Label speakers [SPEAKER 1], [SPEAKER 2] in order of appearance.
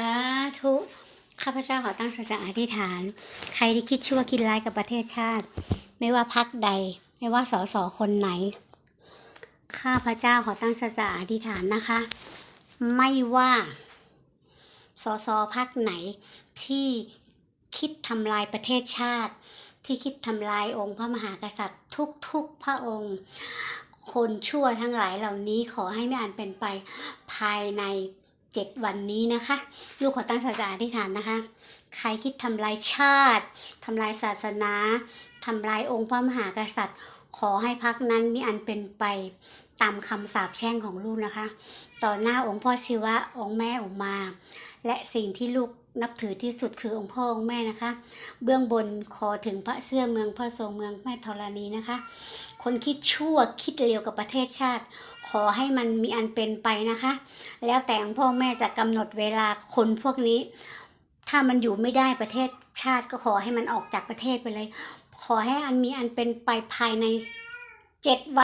[SPEAKER 1] าธุข้าพเจ้าขอตั้งสัจจะอธิษฐาน ใครที่คิดชั่วคิดร้ายกับประเทศชาติ ไม่ว่าพักใด ไม่ว่าสสคนไหน ข้าพเจ้าขอตั้งสัจจะอธิษฐานนะคะ ไม่ว่าสสพักไหนที่คิดทำลายประเทศชาติ ที่คิดทำลายองค์พระมหากษัตริย์ทุกๆพระองค์ คนชั่วทั้งหลายเหล่านี้ขอให้ไม่อ่านเป็นไปภายใน เจ็ดวันนี้นะคะ ลูกขอตั้งสัจจะอธิษฐานนะคะ ใครคิดทำลายชาติทำลายศาสนาทำลายองค์พระมหากษัตริย์ ขอให้พักนั้นมีอันเป็นไปตามคำสาปแช่งของลูกนะคะ ต่อหน้าองค์พ่อศิวะองค์แม่อุมา และสิ่งที่ลูกนับถือที่สุดคือองค์พ่อองค์แม่นะคะ เบื้องบนขอถึงพระเสื้อเมืองพระทรงเมืองแม่ธรณีนะคะ คนคิดชั่วคิดเลวกับประเทศชาติ ขอให้มันมีอันเป็นไปนะคะ แล้วแต่องค์พ่อแม่จะกำหนดเวลาคนพวกนี้ ถ้ามันอยู่ไม่ได้ประเทศชาติก็ขอให้มันออกจากประเทศไปเลย ขอให้อันมีอันเป็นไปภายในเจ็ดวัน